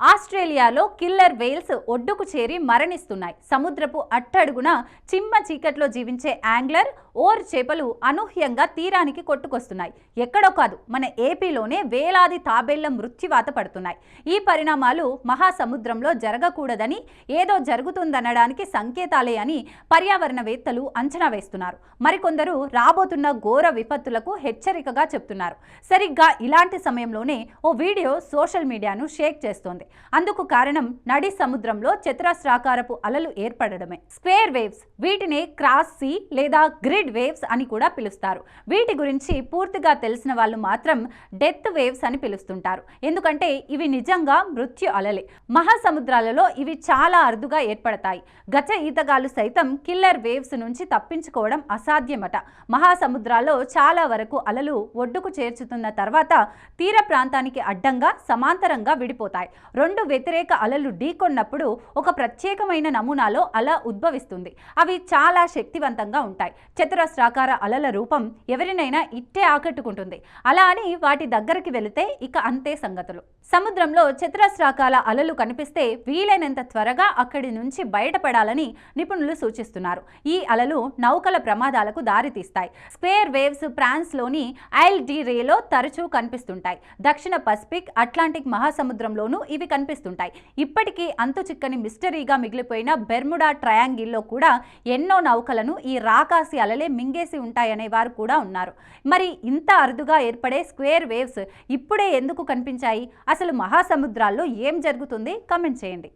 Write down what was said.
ఆస్ట్రేలియాలో killer Wales ఒడ్డుకు చేరి మరణిస్తున్నాయి. సముద్రపు అట్టడుగున చిమ్మ చీకట్లో జీవించే యాంగ్లర్ ఓర్ చేపలు అనూహ్యంగా తీరానికి కొట్టుకొస్తున్నాయి. ఎక్కడో కాదు మన ఏపీలోనే వేలాది తాబేళ్ళ మృత్యువాత పడుతున్నాయి. ఈ పరిణామాలు మహాసముద్రంలో జరగకూడదని ఏదో జరుగుతుందనడానికి సంకేతాలే అని పర్యావరణవేత్తలు అంచనా వేస్తున్నారు. మరికొందరు రాబోతున్న ఘోర విపత్తులకు హెచ్చరికగా చెప్తున్నారు. సరిగ్గా ఇలాంటి సమయంలోనే ఓ వీడియో సోషల్ మీడియాను షేక్ చేస్తోంది. అందుకు కారణం నడి సముద్రంలో చతురస్రాకారపు అలలు ఏర్పడడమే. స్క్వేర్ వేవ్స్ వీటిని క్రాస్ సీ లేదా గ్రిడ్ వేవ్స్ అని కూడా పిలుస్తారు. వీటి గురించి పూర్తిగా తెలిసిన వాళ్ళు మాత్రం డెత్ వేవ్స్ అని పిలుస్తుంటారు. ఎందుకంటే ఇవి నిజంగా మృత్యు అలలే. మహాసముద్రాలలో ఇవి చాలా అరుదుగా ఏర్పడతాయి. గజ ఈతగాలు సైతం కిల్లర్ వేవ్స్ నుంచి తప్పించుకోవడం అసాధ్యమట. మహాసముద్రాల్లో చాలా వరకు అలలు ఒడ్డుకు చేర్చుతున్న తర్వాత తీర ప్రాంతానికి అడ్డంగా సమాంతరంగా విడిపోతాయి. రెండు వ్యతిరేక అలలు ఢీకొన్నప్పుడు ఒక ప్రత్యేకమైన నమూనాలో అల ఉద్భవిస్తుంది. అవి చాలా శక్తివంతంగా ఉంటాయి. చతురస్రాకార అలల రూపం ఎవరినైనా ఇట్టే ఆకట్టుకుంటుంది. అలా అని వాటి దగ్గరికి వెళితే ఇక అంతే సంగతులు. సముద్రంలో చతురస్రాకార అలలు కనిపిస్తే వీలైనంత త్వరగా అక్కడి నుంచి బయటపడాలని నిపుణులు సూచిస్తున్నారు. ఈ అలలు నౌకల ప్రమాదాలకు దారితీస్తాయి. స్క్వేర్ వేవ్స్ ఫ్రాన్స్లోని ఐల్ డి రేలో తరచూ కనిపిస్తుంటాయి. దక్షిణ పసిఫిక్ అట్లాంటిక్ మహాసముద్రంలోనూ ఇవి కనిపిస్తుంటాయి. ఇప్పటికీ అంతు చిక్కని మిస్టరీగా మిగిలిపోయిన బెర్ముడా ట్రయాంగిల్లో కూడా ఎన్నో నౌకలను ఈ రాకాసి అలలే మింగేసి ఉంటాయనే వారు కూడా ఉన్నారు. మరి ఇంత అరుదుగా ఏర్పడే స్క్వేర్ వేవ్స్ ఇప్పుడే ఎందుకు కనిపించాయి? అసలు మహాసముద్రాల్లో ఏం జరుగుతుంది? కమెంట్ చేయండి.